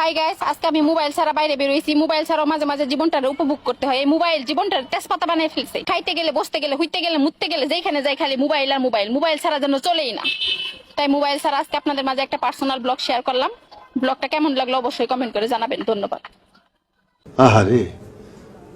Hi guys আজকে আমি mobile ছাড়া বাইরে বেরোইছি মোবাইল ছাড়াও মাঝে মাঝে জীবনটার উপভোগ করতে হয়। এই মোবাইল জীবনটার তেজপাতা বানিয়ে ফেলছে। খাইতে গেলে বসতে গেলে হইতে গেলে মুততে গেলে যেখানে যাই খালি মোবাইল আর মোবাইল। মোবাইল ছাড়া যেন চলেই না। তাই মোবাইল ছাড়া আজকে আপনাদের মাঝে একটা পার্সোনাল ব্লগ শেয়ার করলাম। ব্লগটা কেমন লাগল অবশ্যই কমেন্ট করে জানাবেন। ধন্যবাদ। আহারে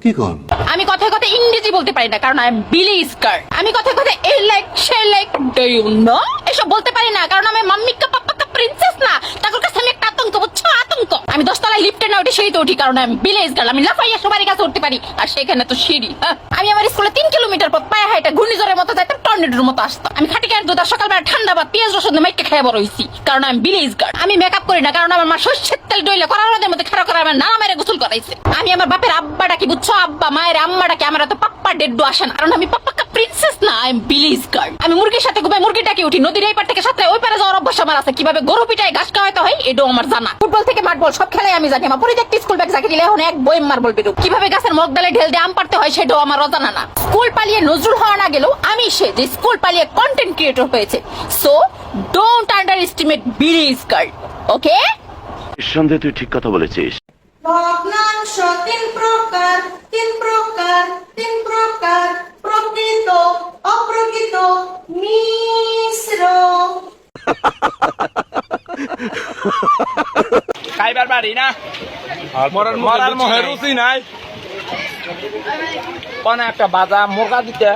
কি কন? আমি কথায় কথা ইংরেজি বলতে পারি না কারণ আই বিলি স্কার আমি কথায় কথা এই লাইক সে লাইক ডু ইউ নো এসব বলতে পারি না কারণ আমি মাম্মিকা পাপ্পাকা প্রিন্সেস না। তাদের কাছে আমি একটা আতঙ্ক বুঝছ আতঙ্ক আমি দশতলায় লিফটে না উঠে সিঁড়িতে উঠি কারণ আমি বিলেজ গার্ল আমি লাফাইয়া সবার কাছে উঠতে পারি। আর সেখানে তো সিঁড়ি হ্যাঁ। আমি আমার স্কুলে তিন কিলোমিটার পথ, পায়ে হাইটা ঘূর্ণিঝড়ের মতো যাইতাম টর্নেডোর মতো আসতাম। আমি খাটি গায়ের দুধ সকালবেলা ঠান্ডা বা পেঁয়াজ রসুন মাইকে খেয়ে বড় হইছি, কারণ আমি বিলেজ গার্ল আমি মেকআপ করি না, কারণ আমার মা শস্যের তেল ডইলে করার রোদের মধ্যে খারাপ করে আমার নানা মেরে গোসল করাইছে। আমি আমার বাপের আব্বা ডাকি, বুঝছ আব্বা, মায়ের আম্মা ডাকি, আমার তো পাপ্পা ডেড্ডু আসেন কারণ আমি পাপ্পাকা প্রিন্সেস না আই এম বিলিজ গার্ল আমি মুরগির সাথে ঘুমাই মুরগি ডাকি উঠি নদীর এই পার থেকে সাথে ওই পারে যাওয়ার অভ্যাস আমার আছে। কীভাবে গরু পিটায় ঘাস খাওয়াইতে হয় এটাও আমার জানা। ফুটবল থেকে মাঠ বল সব খেলাই আমি জানি। আমার পরিত্যক্ত স্কুল ব্যাগ জাকি দিলে এখন এক বই মার্বল বেরো কীভাবে গাছের মগ ডালে ঢেল দিয়ে আম পারতে হয় সেটাও আমার অজানা না। স্কুল পালিয়ে নজরুল হওয়া না গেলেও আমি সে যে স্কুল পালিয়ে কন্টেন্ট ক্রিয়েটর হয়েছে। So don't underestimate village girl ওকে নিঃসন্দেহে তুই ঠিক কথা বলেছিস। ভগ্নাংশ তিন খাইবার বাড়ি না? মরার মরার মহে রুচি নাই। কোন একটা বাজা মুরগা দিতে।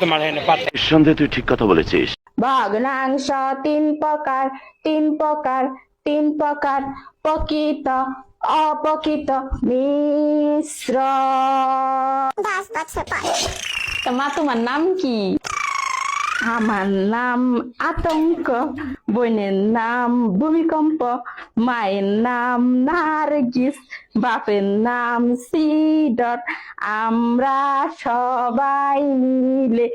তোমার পাতে নিঃসন্দেহে তুই ঠিক কথা বলেছিস। ভগ্নাংশ তিন প্রকার তিন প্রকার তিন প্রকার প্রকৃত অপ্রকৃত মিশ্র। তা মা তোমার নাম কি? আমার নাম আতঙ্ক বোনের নাম ভূমিকম্প মায়ের নাম নার্গিস বাপের নাম সিডট আমরা সবাই মিলে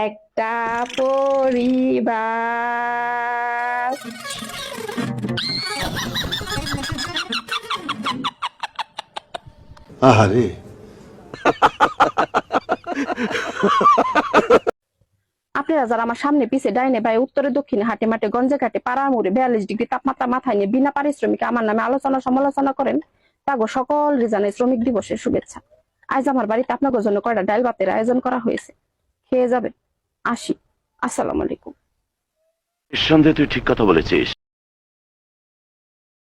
একটা পরিবার আহারে আপনারা যারা আমার সামনে পিছে ডাইনে ভাই উত্তরে দক্ষিণে হাটে মাঠে গঞ্জে ঘাটে পাড়ার মোড়ে বিয়াল্লিশ ডিগ্রি তাপমাত্রা মাথায় নিয়ে বিনা পারিশ্রমিকে আমার নামে আলোচনা সমালোচনা করেন তাগো সকল রিজানে শ্রমিক দিবসের শুভেচ্ছা। আজ আমার বাড়িতে আপনাদের জন্য কয়টা ডাল ভাতের আয়োজন করা হয়েছে? খেয়ে যাবে আসি। আসসালামু আলাইকুম। নিঃসন্দেহে তুই ঠিক কথা বলেছিস।